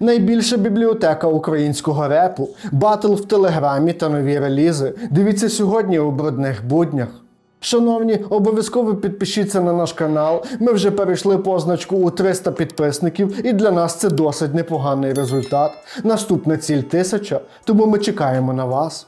Найбільша бібліотека українського репу, батл в телеграмі та нові релізи. Дивіться сьогодні у брудних буднях. Шановні, обов'язково підпишіться на наш канал. Ми вже перейшли позначку у 300 підписників, і для нас це досить непоганий результат. Наступна ціль 1000, тому ми чекаємо на вас.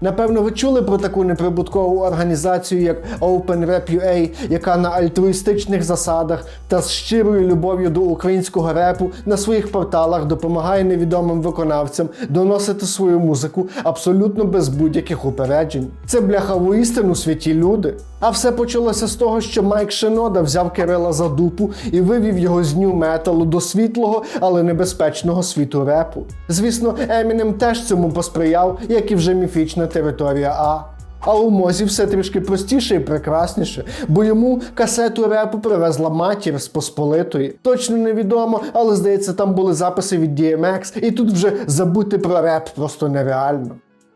Напевно, ви чули про таку неприбуткову організацію, як OpenRap.ua, яка на альтруїстичних засадах та з щирою любов'ю до українського репу на своїх порталах допомагає невідомим виконавцям доносити свою музику абсолютно без будь-яких упереджень. Це бляха воістину святі люди. А все почалося з того, що Майк Шинода взяв Кирила за дупу і вивів його з нью металу до світлого, але небезпечного світу репу. Звісно, Емінем теж цьому посприяв, як і вже міфічна територія А. А у Мозі все трішки простіше і прекрасніше, бо йому касету репу привезла матір з Посполитої. Точно невідомо, але здається, там були записи від DMX, і тут вже забути про реп просто нереально.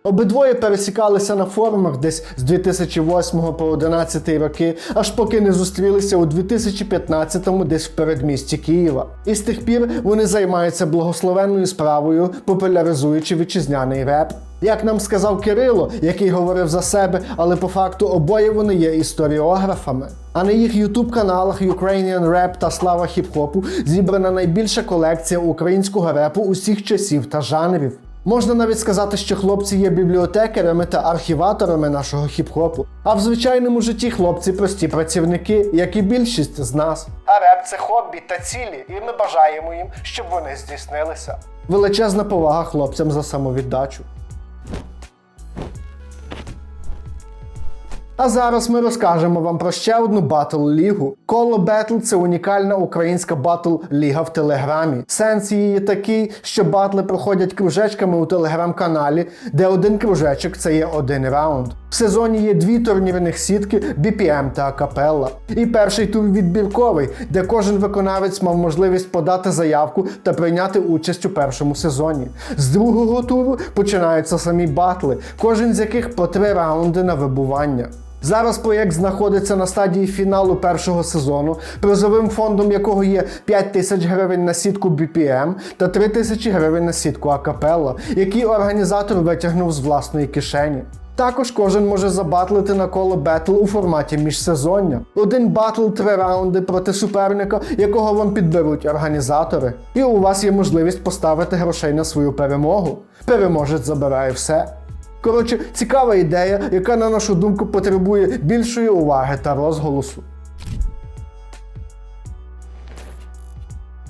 Обидвоє пересікалися на форумах десь з 2008 по 2011 роки, аж поки не зустрілися у 2015-му десь в передмісті Києва. І з тих пір вони займаються благословенною справою, популяризуючи вітчизняний реп. Як нам сказав Кирило, який говорив за себе, але по факту обоє вони є історіографами. А на їх ютуб каналах Ukrainian Rap та Слава хіп-хопу зібрана найбільша колекція українського репу усіх часів та жанрів. Можна навіть сказати, що хлопці є бібліотекарями та архіваторами нашого хіп-хопу. А в звичайному житті хлопці прості працівники, як і більшість з нас. А реп це хобі та цілі, і ми бажаємо їм, щоб вони здійснилися. Величезна повага хлопцям за самовіддачу. А зараз ми розкажемо вам про ще одну батл лігу. Коло Бетл це унікальна українська батл ліга в телеграмі. Сенс її такий, що батли проходять кружечками у телеграм-каналі, де один кружечок це є один раунд. В сезоні є дві турнірних сітки BPM та Акапелла. І перший тур відбірковий, де кожен виконавець мав можливість подати заявку та прийняти участь у першому сезоні. З другого туру починаються самі батли, кожен з яких по три раунди на вибування. Зараз проєкт знаходиться на стадії фіналу першого сезону, призовим фондом якого є 5 тисяч гривень на сітку BPM та 3 тисячі гривень на сітку Акапелла, які організатор витягнув з власної кишені. Також кожен може забатлити на коло бетл у форматі міжсезоння. Один батл три раунди проти суперника, якого вам підберуть організатори. І у вас є можливість поставити грошей на свою перемогу. Переможець забирає все. Коротше, цікава ідея, яка, на нашу думку, потребує більшої уваги та розголосу.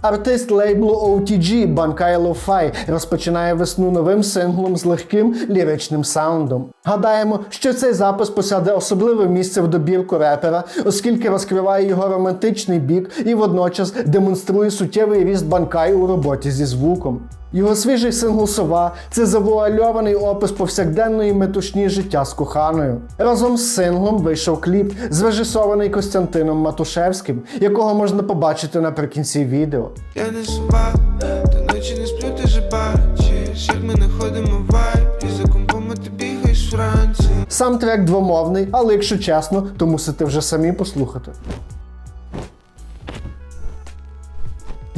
Артист лейблу OTG Банкай Lo-Fi розпочинає весну новим синглом з легким ліричним саундом. Гадаємо, що цей запис посяде особливе місце в добірку репера, оскільки розкриває його романтичний бік і водночас демонструє суттєвий ріст Банкай у роботі зі звуком. Його свіжий сингл Сова це завуальований опис повсякденної метушні життя з коханою. Разом з синглом вийшов кліп, зрежисований Костянтином Матушевським, якого можна побачити наприкінці відео. Я не сова, та ночі не сплю, ти же бачиш, як ми не ходимо вайб, і за компом ти бігаєш вранці. Сам трек двомовний, але якщо чесно, то мусите вже самі послухати.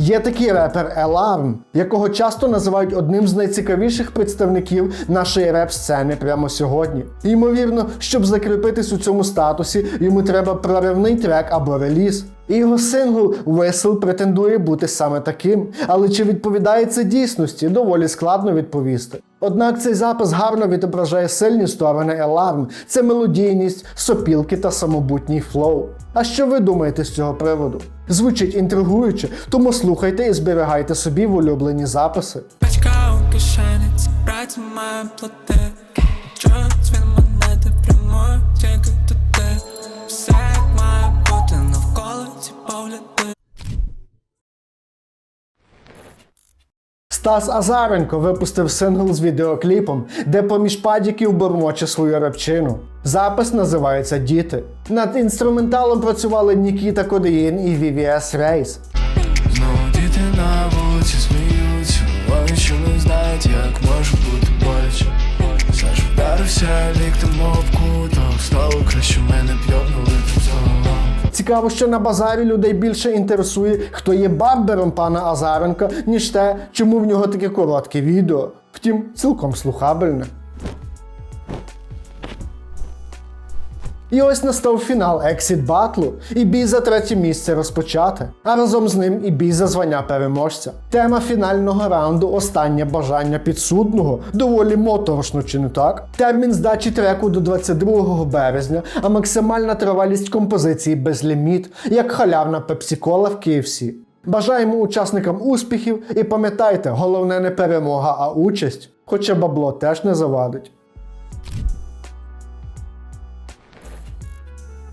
Є такий репер Еларм, якого часто називають одним з найцікавіших представників нашої реп-сцени прямо сьогодні. Ймовірно, щоб закріпитись у цьому статусі, йому треба проривний трек або реліз. І його сингл Whistle претендує бути саме таким. Але чи відповідає це дійсності, доволі складно відповісти. Однак цей запис гарно відображає сильні сторони Еларм. Це мелодійність, сопілки та самобутній флоу. А що ви думаєте з цього приводу? Звучить інтригуюче, тому слухайте і зберігайте собі в улюблені записи. Пачка у кишені, це праця має Стас Азаренко випустив сингл з відеокліпом, де поміж падіків бормоче свою репчину. Запис називається Діти. Над інструменталом працювали Нікіта Кодеїн і VVS Рейс. Цікаво, що на базарі людей більше інтересує, хто є барбером пана Азаренка, ніж те, чому в нього таке коротке відео. Втім, цілком слухабельне. І ось настав фінал Exit Батлу, і бій за третє місце розпочати, а разом з ним і бій за звання переможця. Тема фінального раунду останнє бажання підсудного доволі моторошно, чи не так? Термін здачі треку до 22 березня, а максимальна тривалість композиції безліміт, як халявна пепсікола в KFC. Бажаємо учасникам успіхів і пам'ятайте, головне не перемога, а участь. Хоча бабло теж не завадить.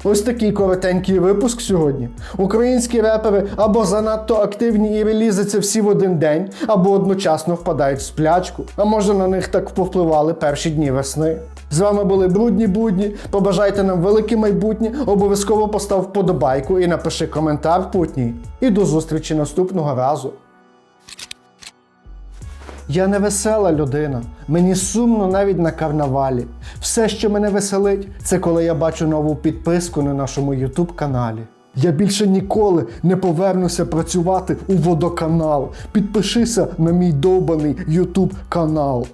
Ось такий коротенький випуск сьогодні. Українські репери або занадто активні і релізаться всі в один день, або одночасно впадають в сплячку. А може на них так повпливали перші дні весни. З вами були брудні будні. Побажайте нам велике майбутнє, обов'язково постав вподобайку і напиши коментар путній. І до зустрічі наступного разу. Я не весела людина. Мені сумно навіть на карнавалі. Все, що мене веселить, це коли я бачу нову підписку на нашому YouTube каналі. Я більше ніколи не повернуся працювати у водоканал. Підпишися на мій довбаний YouTube канал.